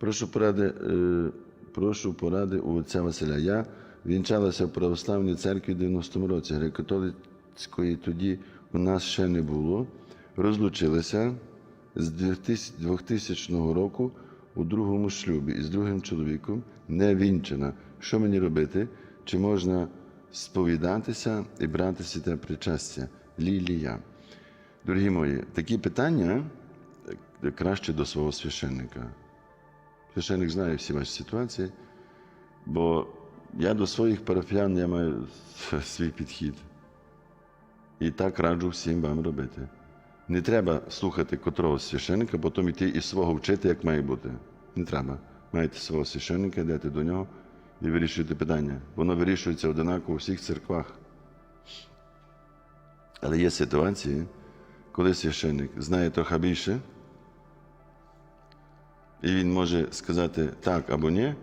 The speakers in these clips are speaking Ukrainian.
Прошу поради, е, прошу поради у отця Василя. Я вінчалася в православній церкві в 90-му році. Греко-католицької тоді у нас ще не було. Розлучилася з 2000 2000 року у другому шлюбі із другим чоловіком, не вінчана. Що мені робити? Чи можна сповідатися і брати святе причастя? Лілія. Дорогі мої, такі питання е, краще до свого священника. Священник знає всі ваші ситуації, бо я до своїх парафіян я маю свій підхід. І так раджу всім вам робити. Не треба слухати котрогось священника, потім йти і свого вчити, як має бути. Не треба. Маєте свого священника, йдете до нього і вирішуєте питання. Воно вирішується одинаково у всіх церквах. Але є ситуації, коли священник знає трохи більше, і він може сказати так або ні,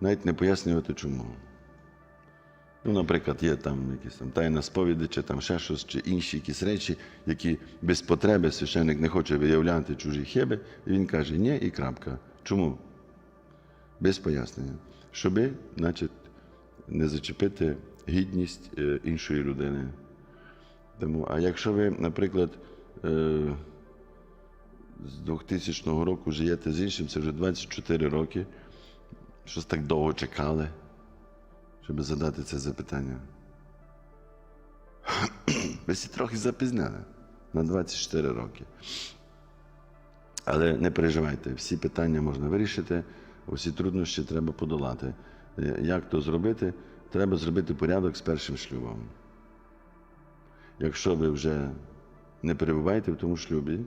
навіть не пояснювати чому. Ну, наприклад, є там якісь там тайна сповіді, чи там ще щось, чи інші якісь речі, які без потреби священник не хоче виявляти чужі хиби, і він каже ні і крапка. Чому? Без пояснення. Щоби, значить, не зачепити гідність е, іншої людини. Тому, а якщо ви, наприклад, е, з 2000 року живете з іншим, це вже 24 роки, щось так довго чекали, щоб задати це запитання. Ви всі трохи запізняли на 24 роки. Але не переживайте, всі питання можна вирішити, усі труднощі треба подолати. Е, Як то зробити? Треба зробити порядок з першим шлюбом. Якщо ви вже не перебуваєте в тому шлюбі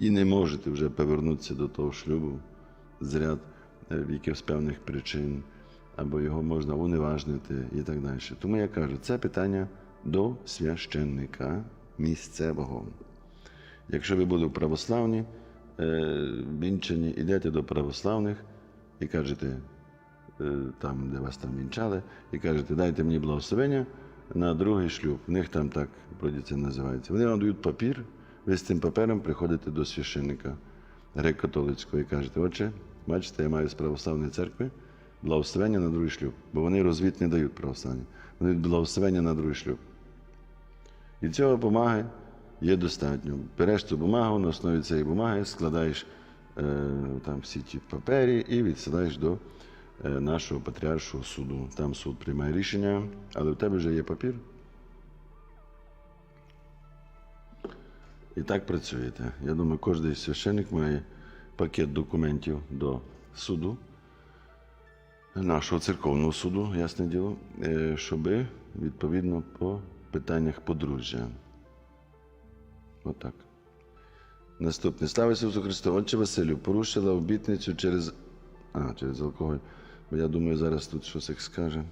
і не можете вже повернутися до того шлюбу з ряд е, якихось певних причин, або його можна уневажнити і так далі. Тому я кажу, це питання до священника місцевого. Якщо ви були православні, е, вінчані, йдете до православних і кажете, е, там, де вас там вінчали, і кажете, дайте мені благословення на другий шлюб. В них там так вроді це називається. Вони вам дають папір, ви з цим папером приходите до священника греко-католицького і кажете, отче, бачите, я маю з православної церкви благословення на другий шлюб, бо вони розвід не дають православні. Вони дають благословення на другий шлюб. І цього бумаги є достатньо. Береш цю бумагу, на основі цієї бумаги складаєш е, там всі ті папері і відсилаєш до е, нашого патріаршого суду. Там суд приймає рішення, але в тебе вже є папір. І так працюєте. Я думаю, кожен священник має пакет документів до суду, нашого церковного суду, ясне діло, е, щоби відповідно по питаннях подружжя. Отак. Наступне. Слава Ісусу Христу. Отче Василю, порушила обітницю через. А, через алкоголь. Бо я думаю, зараз тут щось як скаже.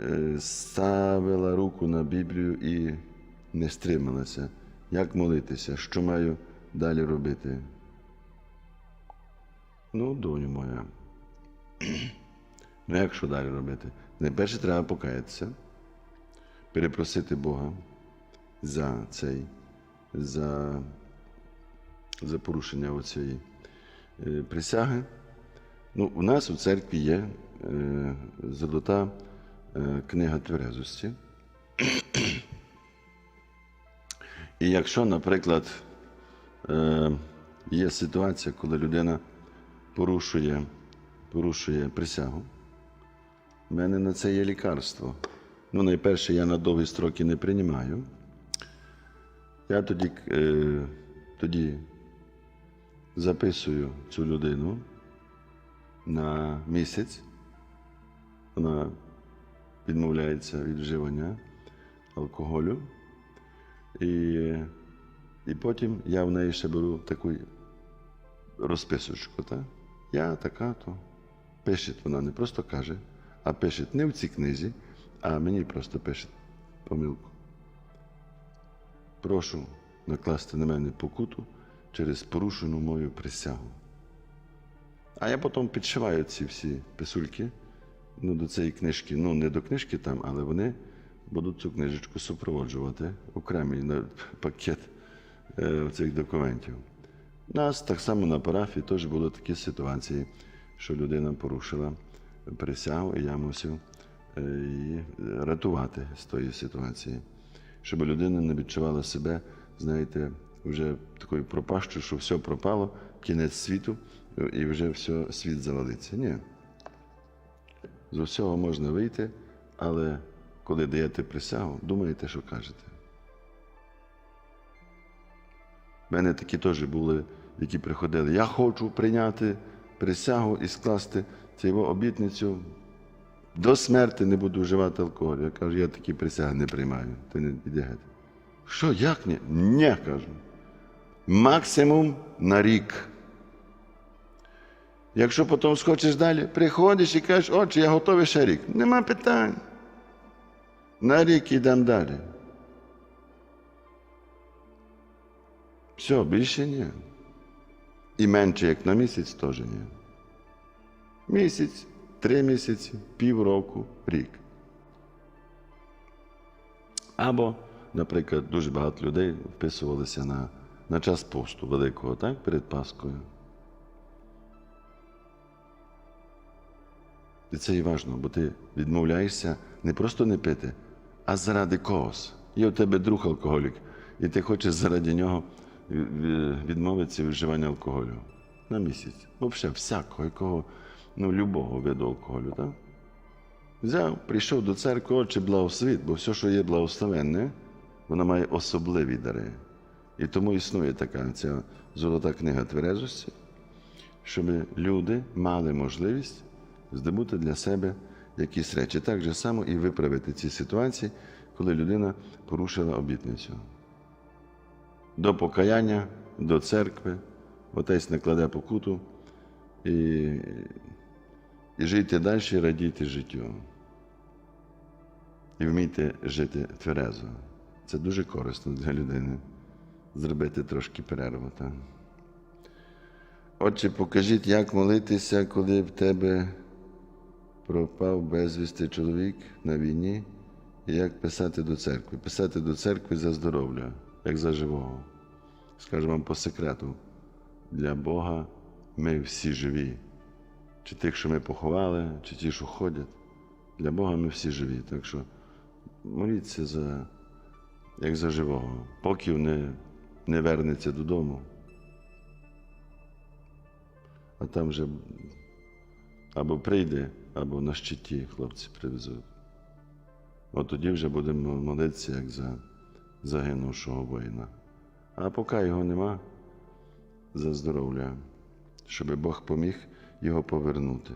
Е, Ставила руку на Біблію і не стрималася. Як молитися? Що маю далі робити? Ну, доню моя. Ну, як що далі робити? Найперше треба покаятися, перепросити Бога за цей, за, за порушення оцієї е, присяги. Ну, у нас у церкві є е, золота е, книга тверезості. І якщо, наприклад, е, є ситуація, коли людина порушує, порушує присягу, в мене на це є лікарство. Ну, найперше, я на довгі строки не приймаю. Я тоді, е, тоді записую цю людину на місяць. Вона відмовляється від вживання алкоголю. І, і потім я в неї ще беру таку розписочку. Та? Я така, то пише, вона не просто каже, а пише не в цій книзі, а мені просто пише помилку. Прошу накласти на мене покуту через порушену мою присягу. А я потім підшиваю ці всі писульки ну, до цієї книжки. Ну, не до книжки там, але вони будуть цю книжечку супроводжувати окремий пакет е, цих документів. У нас так само на парафії теж були такі ситуації, що людина порушила присягу, і я мусив е, її рятувати з тої ситуації, щоб людина не відчувала себе, знаєте, вже такою пропащою, що все пропало, кінець світу, і вже все, світ завалиться. Ні. З усього можна вийти, але коли даєте присягу, думаєте, що кажете. У мене такі теж були, які приходили. Я хочу прийняти присягу і скласти цю обітницю. До смерті не буду вживати алкоголь. Я кажу, я такі присяги не приймаю. Ти не іди геть. Що, як ні? Ні, кажу. Максимум на рік. Якщо потім схочеш далі, приходиш і кажеш, отче, я готовий ще рік. Нема питань. На рік йдемо далі. Все, більше ні. І менше, як на місяць, теж ні. Місяць, три місяці, півроку, рік. Або, наприклад, дуже багато людей вписувалися на, на час посту великого, так, перед Паскою. І це і важливо, бо ти відмовляєшся не просто не пити, а заради когось. Є у тебе друг алкоголік, і ти хочеш заради нього відмовитися від вживання алкоголю на місяць. Взагалі, всякого, якого, ну, любого виду алкоголю, так? Взяв, прийшов до церкви, отче благословит, бо все, що є благословенне, воно має особливі дари. І тому існує така ця золота книга тверезості, щоб люди мали можливість здобути для себе якісь речі. Так же само і виправити ці ситуації, коли людина порушила обітницю. До покаяння, до церкви, отець накладе покуту і, і жити далі, і радійте життю. І вмійте жити тверезо. Це дуже корисно для людини. Зробити трошки перерву. Так? Отче, покажіть, як молитися, коли в тебе пропав безвісти чоловік на війні, як писати до церкви. Писати до церкви за здоров'я, як за живого. Скажу вам по секрету, для Бога ми всі живі. Чи тих, що ми поховали, чи ті, що ходять. Для Бога ми всі живі. Так що моліться за, як за живого, поки не, не вернеться додому. А там вже або прийде, або на щиті хлопці привезуть. От тоді вже будемо молитися, як за загинувшого воїна. А поки його нема, за здоров'я, щоб Бог поміг його повернути.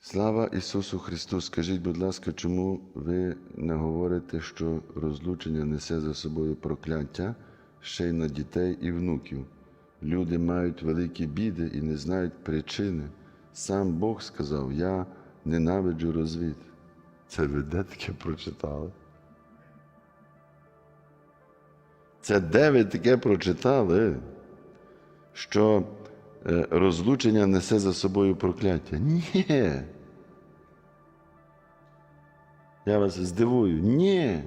Слава Ісусу Христу! Скажіть, будь ласка, чому ви не говорите, що розлучення несе за собою прокляття ще й на дітей і внуків? Люди мають великі біди і не знають причини. Сам Бог сказав: Я ненавиджу розвід. Це ви де таке прочитали? Це де ви таке прочитали, що е, розлучення несе за собою прокляття? Ні. Я вас здивую. Ні,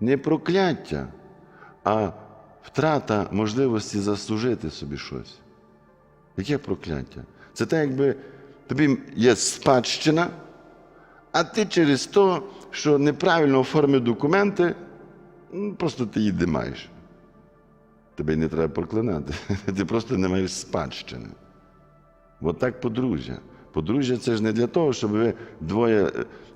не прокляття, а втрата можливості заслужити собі щось. Яке прокляття? Це так, якби тобі є спадщина, а ти через те, що неправильно оформив документи, просто ти її маєш. Тебе не треба проклинати. Ти просто не маєш спадщини. От так подружжя. Подружжя це ж не для того, щоб ви двоє е,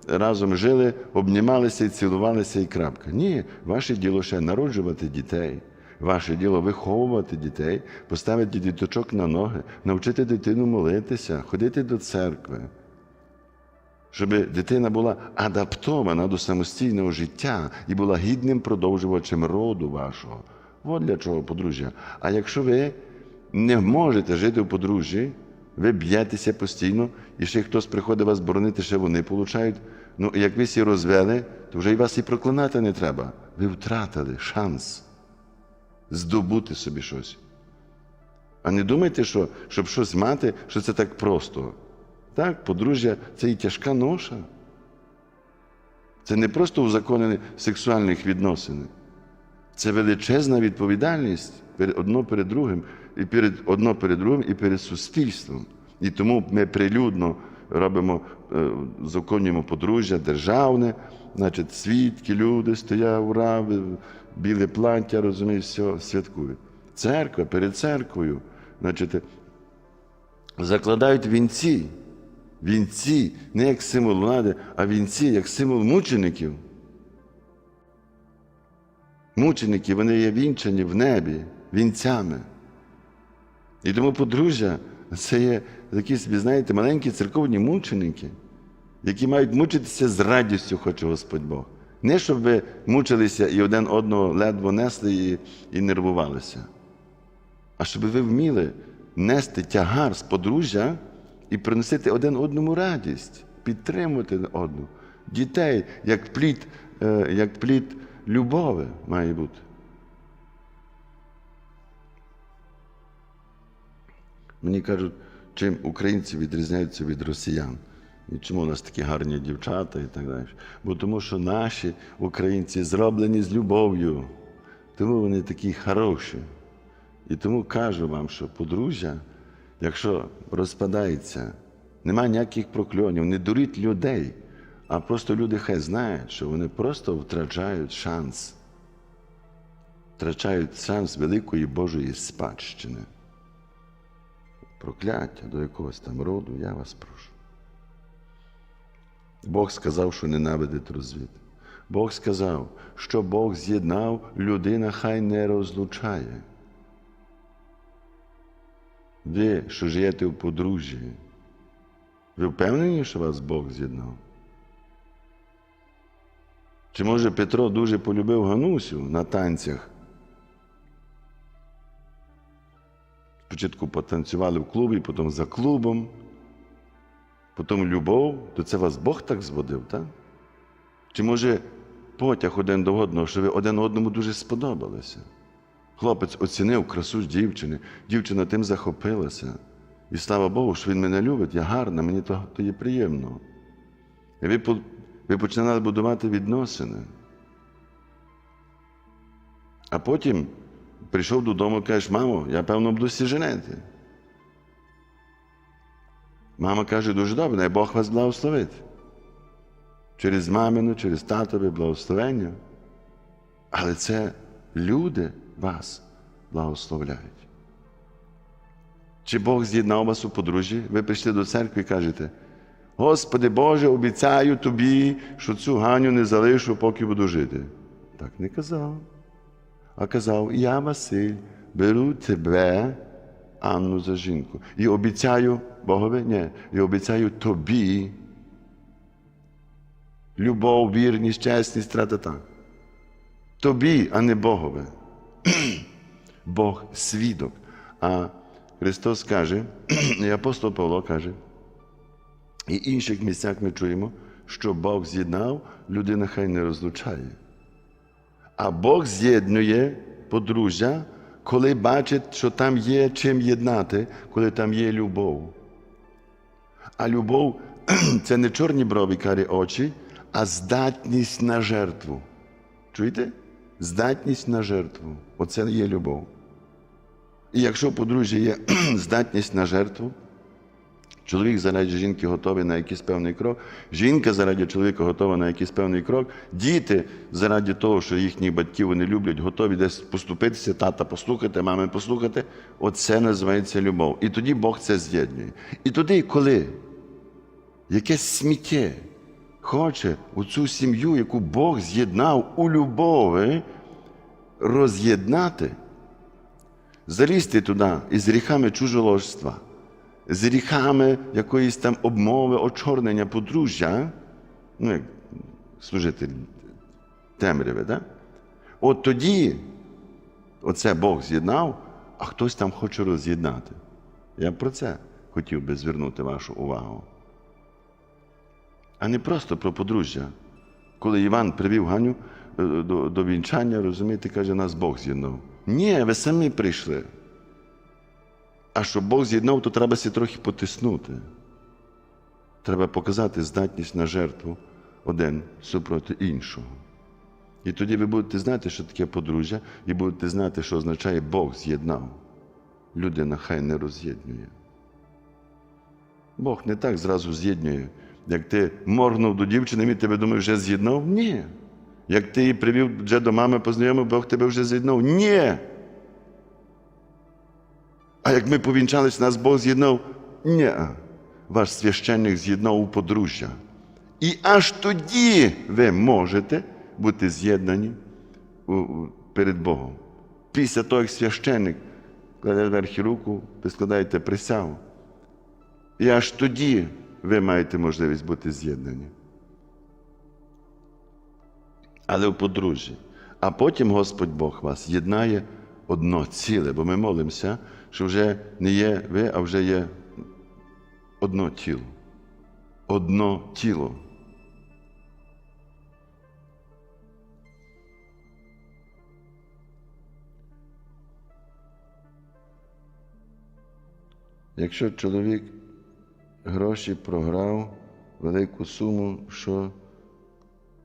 разом жили, обнімалися і цілувалися і крапка. Ні, ваше діло ще народжувати дітей. Ваше діло виховувати дітей, поставити діточок на ноги, навчити дитину молитися, ходити до церкви, щоб дитина була адаптована до самостійного життя і була гідним продовжувачем роду вашого. От для чого подружжя. А якщо ви не можете жити в подружжі, ви б'єтеся постійно, і ще хтось приходить вас боронити, ще вони получають. Ну, як ви всі розвели, то вже і вас і проклинати не треба. Ви втратили шанс здобути собі щось. А не думайте, що щоб щось мати, що це так просто. Так, подружжя це і тяжка ноша. Це не просто узаконені сексуальних відносин. Це величезна відповідальність. перед одно перед другим, і перед одно перед другим, і перед суспільством. І тому ми прилюдно робимо, е, законуємо подружжя державне, значить, свідки, люди стоять, ура, біле плаття, розумієш, все святкують. Церква перед церквою, значить, закладають вінці. Вінці не як символ влади, а вінці як символ мучеників. Мученики, вони є вінчані в небі вінцями. І тому подружжя це є такі собі, знаєте, маленькі церковні мученики, які мають мучитися з радістю, хоче Господь Бог. Не щоб ви мучилися і один одного ледве несли і, і нервувалися, а щоб ви вміли нести тягар з подружжя і приносити один одному радість, підтримувати одну. Дітей, як плід, е, як плід любові має бути. Мені кажуть, чим українці відрізняються від росіян. І чому у нас такі гарні дівчата і так далі. Бо тому що наші українці зроблені з любов'ю, тому вони такі хороші. І тому кажу вам, що подружжя, якщо розпадається, немає ніяких прокльонів, не дуріть людей, а просто люди хай знають, що вони просто втрачають шанс, втрачають шанс великої Божої спадщини. Прокляття до якогось там роду, я вас прошу. Бог сказав, що ненавидить розвід. Бог сказав, що Бог з'єднав, людина хай не розлучає. Ви, що живете в подружжі, ви впевнені, що вас Бог з'єднав? Чи може Петро дуже полюбив Ганусю на танцях? Спочатку потанцювали в клубі, потім за клубом, потім любов, то це вас Бог так зводив, так? Чи може потяг один до одного, що ви один одному дуже сподобалися? Хлопець оцінив красу дівчини, дівчина тим захопилася. І слава Богу, що він мене любить, я гарна, мені то, то є приємно. І ви, ви починали будувати відносини. А потім прийшов додому і кажеш, мамо, я певно буду сі женити. Мама каже, дуже добре, най Бог вас благословить. Через мамину, через татове благословення. Але це люди вас благословляють. Чи Бог з'єднав вас у подружжі? Ви прийшли до церкви і кажете, Господи Боже, обіцяю тобі, що цю Ганю не залишу, поки буду жити. Так не казав. А казав, я, Василь, беру тебе, Анну, за жінку. І обіцяю Богові, ні, і обіцяю тобі любов, вірність, чесність, тра-та-та. Тобі, а не Богове. Бог свідок. А Христос каже, і апостол Павло каже, і інших місцях ми чуємо, що Бог з'єднав, людина хай не розлучає. А Бог з'єднує подружжя, коли бачить, що там є чим єднати, коли там є любов. А любов це не чорні брові, карі очі, а здатність на жертву. Чуєте? Здатність на жертву. Оце є любов. І якщо подружжя є здатність на жертву, чоловік заради жінки готовий на якийсь певний крок, жінка заради чоловіка готова на якийсь певний крок, діти заради того, що їхніх батьків вони люблять, готові десь поступитися, тата послухати, мами послухати, оце називається любов. І тоді Бог це з'єднує. І тоді, коли якесь сміття хоче оцю сім'ю, яку Бог з'єднав у любові, роз'єднати, залізти туди із гріхами чужоложства, з гріхами якоїсь там обмови, очорнення подружжя, ну, як служитель темряви, да? от тоді оце Бог з'єднав, а хтось там хоче роз'єднати. Я про це хотів би звернути вашу увагу. А не просто про подружжя. Коли Іван привів Ганю до, до вінчання, розумієте, каже, нас Бог з'єднав. Ні, ви самі прийшли. А щоб Бог з'єднав, то треба сі трохи потиснути. Треба показати здатність на жертву один супроти іншого. І тоді ви будете знати, що таке подружжя, і будете знати, що означає Бог з'єднав. Людина хай не роз'єднує. Бог не так зразу з'єднує. Як ти моргнув до дівчини, він тебе думає, вже з'єднав? Ні. Як ти її привів вже до мами, познайомив, Бог тебе вже з'єднав? Ні. А як ми повінчались, нас Бог з'єднав? Ні. Ваш священник з'єднав у подружжя. І аж тоді ви можете бути з'єднані перед Богом. Після того, як священник кладе верхи руку, ви складаєте присягу. І аж тоді ви маєте можливість бути з'єднані. Але в подружжі. А потім Господь Бог вас єднає одно ціле, бо ми молимося, що вже не є ви, а вже є одно тіло. Одно тіло. Якщо чоловік гроші програв велику суму, що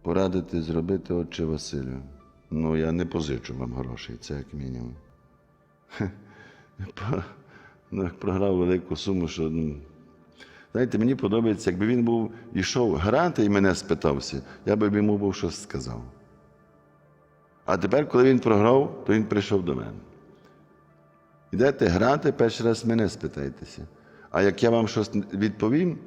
порадити зробити отче Василю? Ну, я не позичу вам грошей, це як мінімум. Ну, як програв велику суму, що. ну, Знаєте, мені подобається, якби він був ішов грати і мене спитався, я би йому був щось сказав. А тепер, коли він програв, то він прийшов до мене. Йдете грати, перший раз мене спитайтеся. А як я вам щось відповім,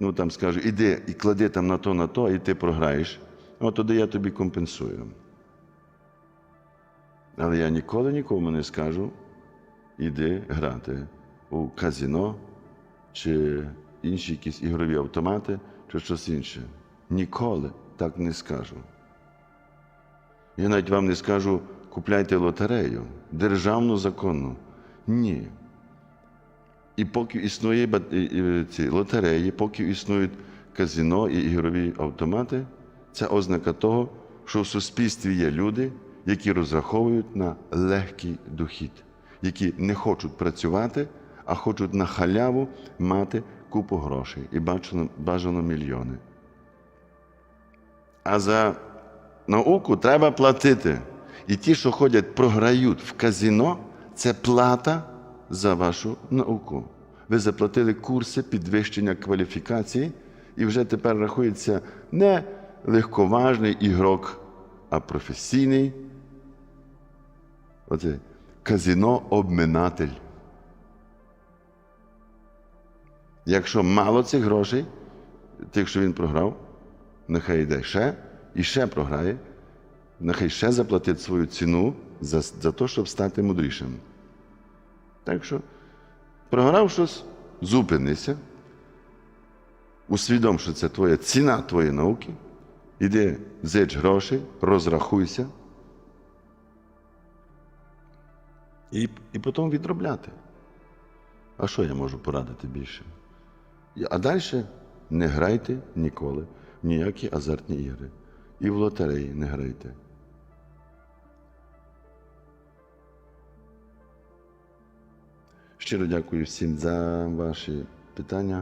ну там скажу, іди і клади там на то, на то, і ти програєш, от тоді я тобі компенсую. Але я ніколи нікому не скажу, іди грати у казіно чи інші якісь ігрові автомати, чи щось інше. Ніколи так не скажу. Я навіть вам не скажу, купляйте лотерею, державну законну. Ні. І поки існує ці лотереї, поки існують казино і ігрові автомати, це ознака того, що в суспільстві є люди, які розраховують на легкий дохід, які не хочуть працювати, а хочуть на халяву мати купу грошей і бажано, бажано мільйони. А за науку треба платити. І ті, що ходять, програють в казино, це плата за вашу науку. Ви заплатили курси підвищення кваліфікації, і вже тепер рахується не легковажний ігрок, а професійний оце, казино-обминатель. Якщо мало цих грошей, тих, що він програв, нехай йде ще і ще програє, нехай ще заплатить свою ціну за, за те, щоб стати мудрішим. Так що, програв щось, зупинися, усвідом, що це твоя ціна твоєї науки, іди зич грошей, розрахуйся і, і потім відробляти. А що я можу порадити більше? А далі не грайте ніколи в ніякі азартні ігри. І в лотереї не грайте. Щиро дякую всім за ваші питання.